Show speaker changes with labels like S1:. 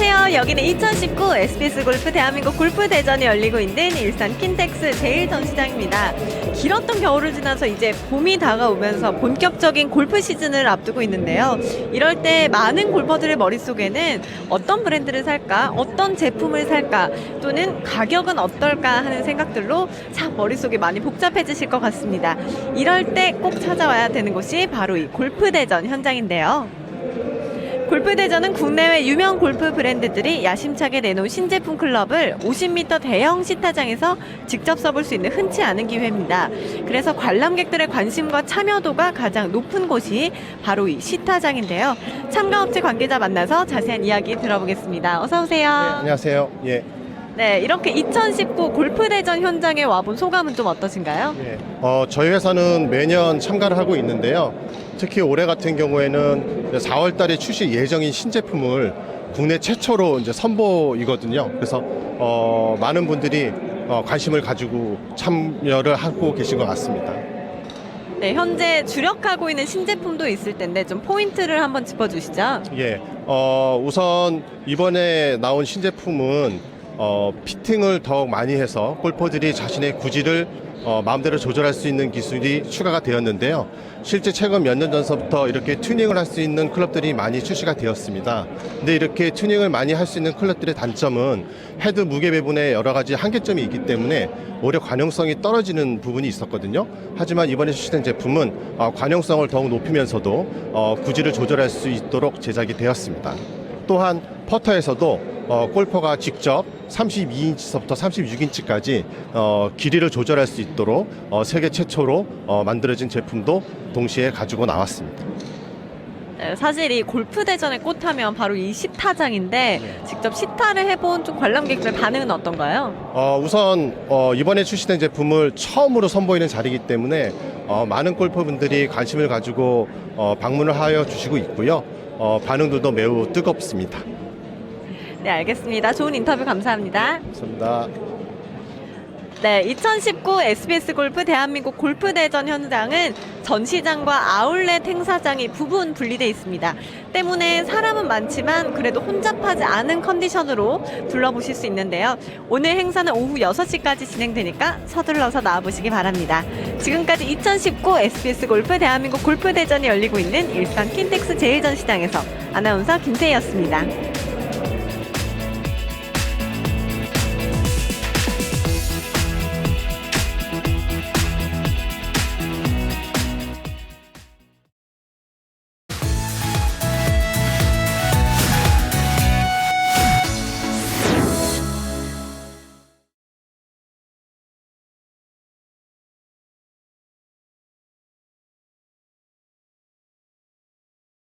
S1: 여기는 2019 SBS 골프 대한민국 골프 대전이 열리고 있는 일산 킨텍스 제1전시장입니다. 길었던 겨울을 지나서 이제 봄이 다가오면서 본격적인 골프 시즌을 앞두고 있는데요. 이럴 때 많은 골퍼들의 머릿속에는 어떤 브랜드를 살까, 어떤 제품을 살까, 또는 가격은 어떨까 하는 생각들로 참 머릿속이 많이 복잡해지실 것 같습니다. 이럴 때 꼭 찾아와야 되는 곳이 바로 이 골프 대전 현장인데요. 골프 대전은 국내외 유명 골프 브랜드들이 야심차게 내놓은 신제품 클럽을 50m 대형 시타장에서 직접 써볼 수 있는 흔치 않은 기회입니다. 그래서 관람객들의 관심과 참여도가 가장 높은 곳이 바로 이 시타장인데요. 참가업체 관계자 만나서 자세한 이야기 들어보겠습니다. 어서 오세요.
S2: 안녕하세요. 예.
S1: 네, 이렇게 2019 골프 대전 현장에 와본 소감은 좀 어떠신가요?
S2: 예. 어, 저희 회사는 매년 참가를 하고 있는데요. 특히 올해 같은 경우에는 4월 달에 출시 예정인 신제품을 국내 최초로 이제 선보이거든요. 그래서 어, 많은 분들이 어, 관심을 가지고 참여를 하고 계신 것 같습니다.
S1: 네, 현재 주력하고 있는 신제품도 있을 텐데 좀 포인트를 한번 짚어주시죠.
S2: 예. 어, 우선 이번에 나온 신제품은 어, 피팅을 더욱 많이 해서 골퍼들이 자신의 구질을 어, 마음대로 조절할 수 있는 기술이 추가가 되었는데요. 실제 최근 몇 년 전서부터 이렇게 튜닝을 할 수 있는 클럽들이 많이 출시가 되었습니다. 근데 이렇게 튜닝을 많이 할 수 있는 클럽들의 단점은 헤드 무게 배분에 여러 가지 한계점이 있기 때문에 오히려 관용성이 떨어지는 부분이 있었거든요. 하지만 이번에 출시된 제품은 어, 관용성을 더욱 높이면서도 어, 구질을 조절할 수 있도록 제작이 되었습니다. 또한 퍼터에서도 어, 골퍼가 직접 32인치서부터 36인치까지 어, 길이를 조절할 수 있도록 어, 세계 최초로 어, 만들어진 제품도 동시에 가지고 나왔습니다.
S1: 네, 사실 이 골프 대전의 꽃하면 바로 이 시타장인데 직접 시타를 해본 좀 관람객들 반응은 어떤가요?
S2: 어, 우선 어, 이번에 출시된 제품을 처음으로 선보이는 자리이기 때문에 어, 많은 골퍼분들이 관심을 가지고 어, 방문을 하여 주시고 있고요. 어, 반응들도 매우 뜨겁습니다.
S1: 네, 알겠습니다. 좋은 인터뷰 감사합니다.
S2: 감사합니다.
S1: 네, 2019 SBS 골프 대한민국 골프 대전 현장은 전시장과 아울렛 행사장이 부분 분리되어 있습니다. 때문에 사람은 많지만 그래도 혼잡하지 않은 컨디션으로 둘러보실 수 있는데요. 오늘 행사는 오후 6시까지 진행되니까 서둘러서 나와보시기 바랍니다. 지금까지 2019 SBS 골프 대한민국 골프 대전이 열리고 있는 일산 킨텍스 제1전시장에서 아나운서 김세희였습니다.